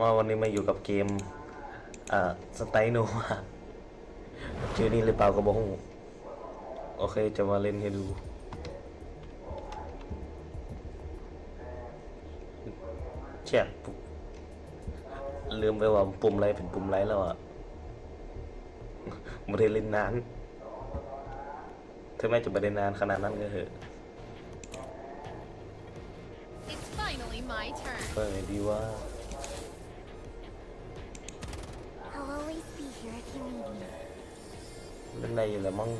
มาวันนี้มาอยู่กับเกมอ่าสไตโนวาชื่อนี้หรือเปล่าก็บอกโอเคจะมาเล่นให้ดูแชทปุ๊บลืมไปว่าปุ่มอะไรเป็นปุ่มไรแล้วอะไม่ได้เล่นนานถึงแม้จะไม่ได้นานขนาดนั้นก็เถอะ It's finally my turn. เปิดดีว่า always be here if you need me. เล่นอยู่แล้วมั้ง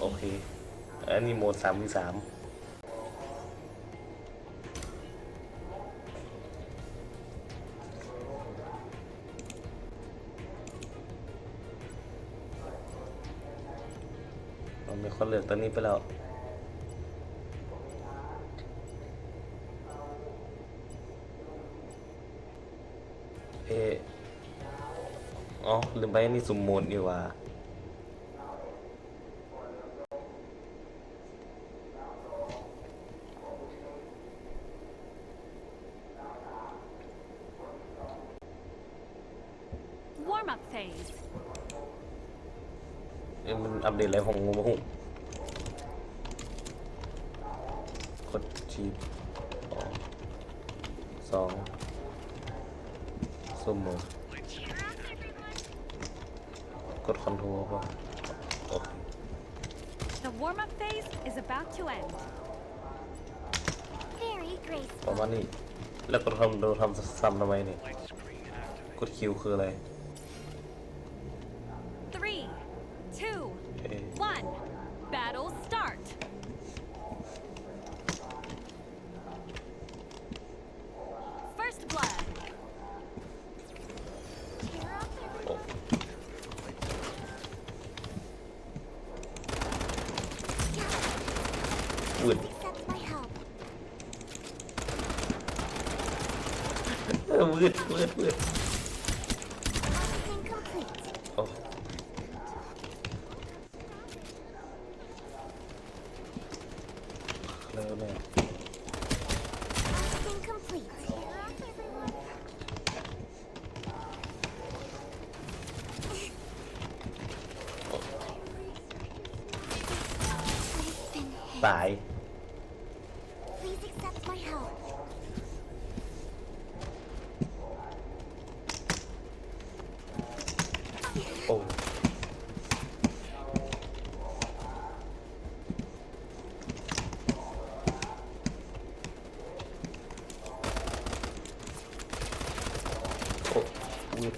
โอเค อันนี้โหมดสามวิสามเรามีคนเลือกตัวนี้ไปแล้ว ไปอันนี่สุ่มโหมดดีกว่า Warm up phase. เอ้ยมันอัปเดตอะไรของงูมะหุกดชีพสองสมมติ กดคอนโทรลป่ะโอเค The warm up phase is about to end. Very ประ graceful. มาณนี้ แล้วกดทำเราทำซ้ำทำไมนี่กดคิวคืออะไร เออวืดวืดวืด Processing complete. โอ้แล้วเนี่ย Processing complete. I've been hit. ตาย Please accept my help. โอ้โอ้วืด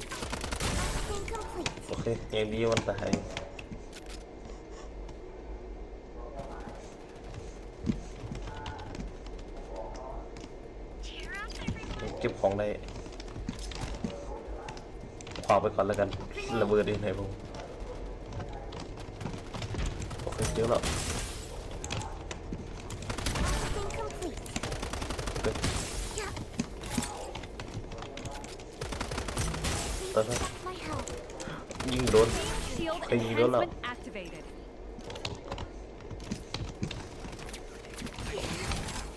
Processing complete. โอเคยังดีมันตายเ็บของได้ขวาไปก่อนแล้วกันระเบิดเองไหนผมโอเคเยอะแล้วตอนนั้นยิงโดนใครยิงโดนแล้ว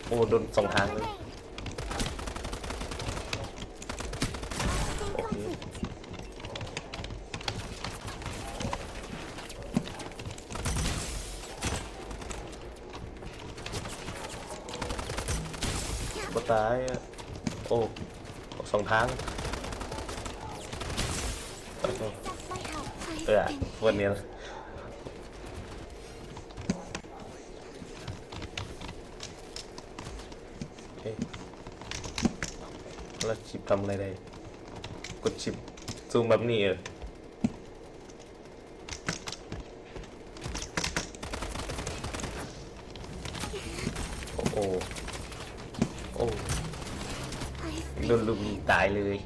โอ้โดนสองทางเลย บ่ตายอะโอ้สองทางโอเค Accept my help. I've เออวันนี้เอ๊ะแล้วชิปทำอะไรได้ กดชิปซูมแบบนี้เออโอ้โห อ้ I've โดนลุมยิงตายเลย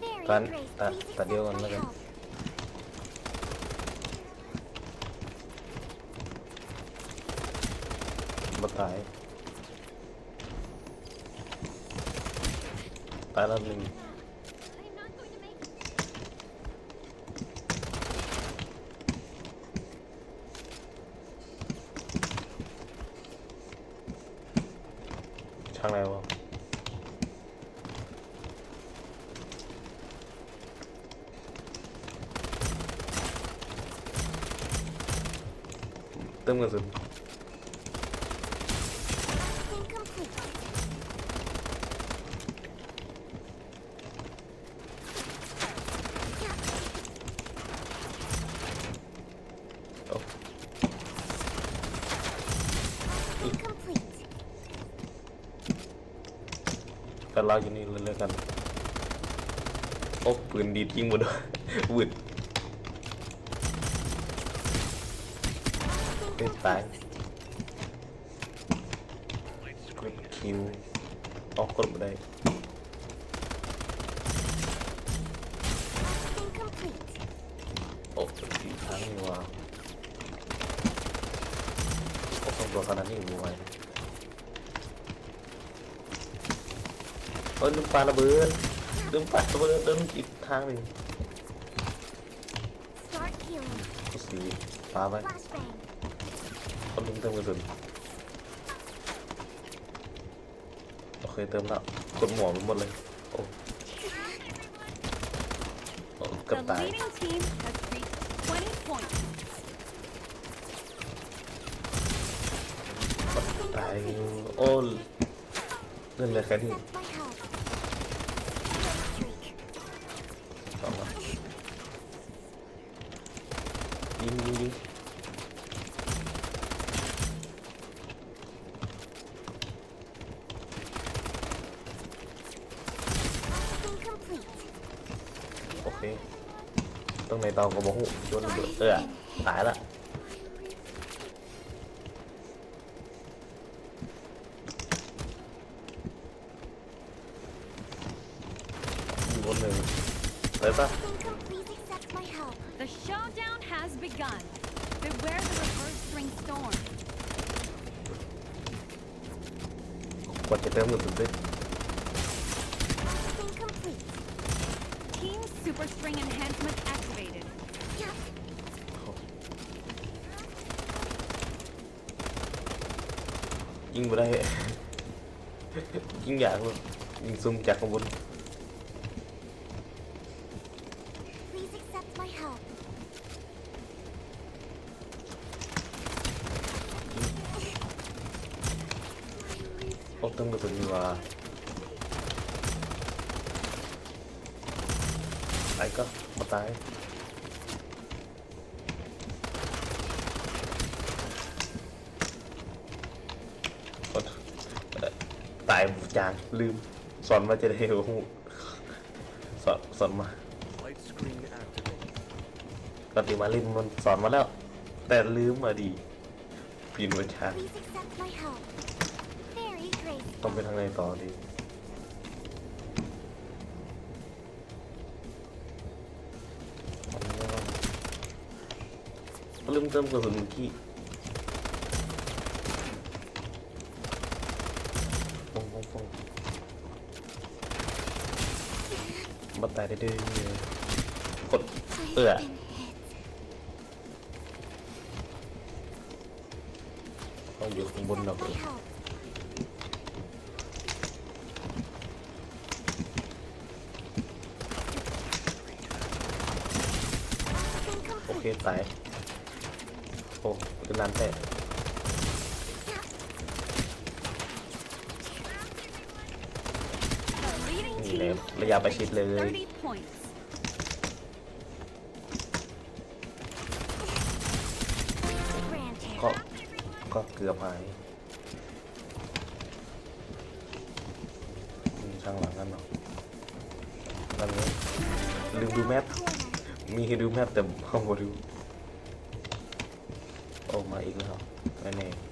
very Tan- graceful. ta- Please tadi accept orang my lagi. help. บ่ตายตายแล้วหนึ่ง I'm not going to make it. โทางไหนวะเติมกระสุน Incomplete. โอ้ Incomplete. กันเราอยู่นี่เรื่อยๆกันโอ้ปืนดีดยิงหมดเลยวืดเป็นตายกดคิวออกกดไม่ได้โอ๊ะดีทางนี่ว่าโอ้ต้องตัวขนาดนี้อยู่ไหว อ้ยลืมปาระเบิดลืมปาระเบิดเดินอีกทางหนึ่ง Start healing. สีปาไป Flashbang. เขาลืมเติมกระสุนโอเคเติมแล้วกดหมวกไปหมดเลย โอ้โอ้เกับ The ตาย leading team has reached 20 points. ตายโอ้เล่นเลยแค่นี้ Accept my ยิงยิงยิง Incomplete. โอเคตรงไหนเตาก็บอกหูโยนระเบิดเออตายละอยู่บนหนึ่งเลยปะ The showdown has begun. Beware the reverse string storm. กว่าจะเติมกระสุนด้วย Incomplete. Team super string enhancement activated. Yup. ยิงไปได้ ยิงอยากเลยยิงซุ่มจากข้างบน ายจางลืม สอนมาจะได้โอ้โหสอนสอนมา Light screen activated. ปฏิมาลินมันสอนมาแล้ว แต่ลืมมาดีปีนวัชา Please accept my help. Very ต้อง graceful. ไปทางไหนต่อดีลืมเติมกระสุนเมื่อกี้ฟงฟงฟงบั ตายได้ด้วยกดเอื้อต้องอยู่ข้างบน Accept เรา my help. โอเคตายโอ้เป็นนานแต่ The leading นี่ เลย team ระยะประชิดเลย30 points. Grand ก็ hair. ก็เกือบหายมีข้างหลังกันเนาะตอนนี้ลืมดูแมพ Corner. มีให้ดูแมพแต่ห้องบดูโอ้มาอีกแล้วแน่แน่ต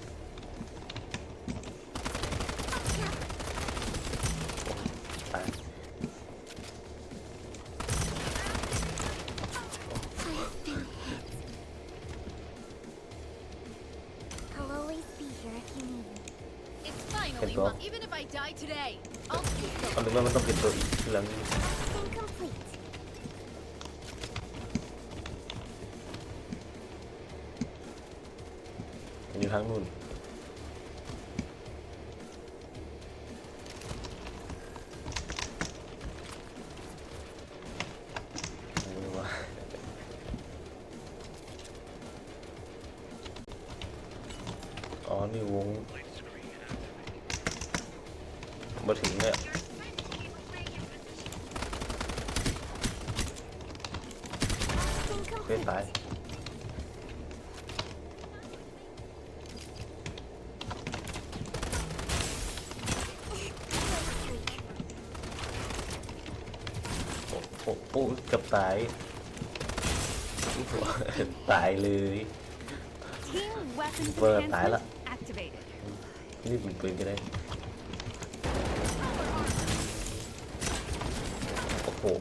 Finally, Mom. Even if I die today, I'll keep ตอนนึกว่ามันต้องเป็นตัวอีกทีหลัง Mission complete. มันอยู่ทางนู้น ไม่รู้ว่าอ๋อ นี่วง มาถึงเนี่ย Tasking เฮ้ย complete. ตายโอ้โอ้โอ้เกับตาย ตายเลย Team weapons Vừa tải enhancement lại. activated. นี่เป็นปืนก็ได้ โอ้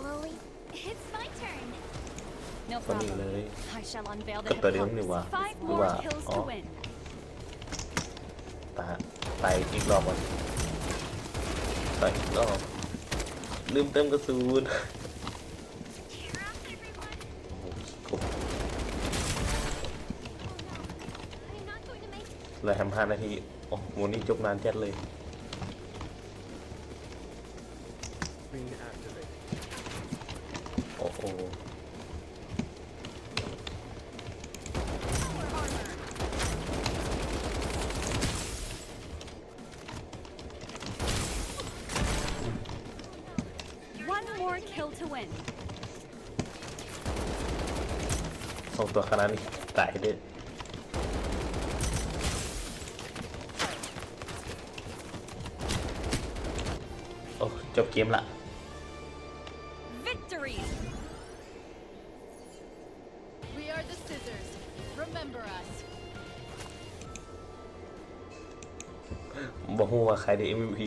สองเมาส์ I'll always it's my turn. No ก็นี่ problem. เลย I shall unveil the ก็ตัวเดิมนี่หว่า hypocrisy. Five หรือ more ว่า kills อ๋อ to win. ตายตายอีกรอบก่อนตายอีกรอบลืมเติมกระสุน cheer up, everyone. โอ้โห I'm not going to make เหลยทำห้านาที โอ้โหนี่จบนานจัดเลย Screen activated. โอ้โห One more kill to win. สองตัวขนาดนี้ตายเด็ดโอ้จบเกมละ ใครได้ MVP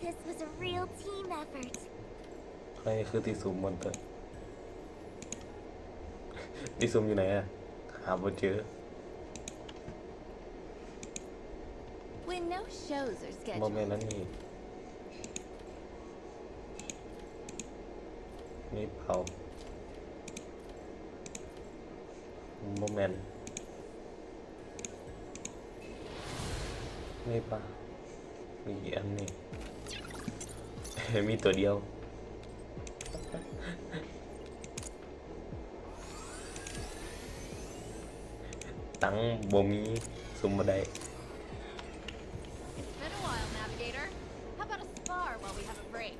This was a real team effort. ใครคือตีซูมมอนเตอร์ ตีซูมอยู่ไหนอะหาบ่เจอ When no shows are โมเมนต์นั้นนี่นี่เผาโมเมนต์นี่ปะมีกี่อันนี่ มีตัวเดียว ตังบ่มีซุมมาได้ It's been a while, Navigator. How about a spar while we have a break?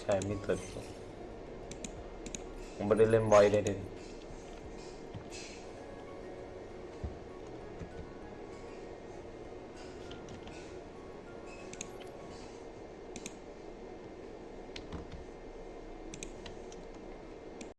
ใช่มีตัวเดียวผมไม่ได้เล่นบอยได้เลย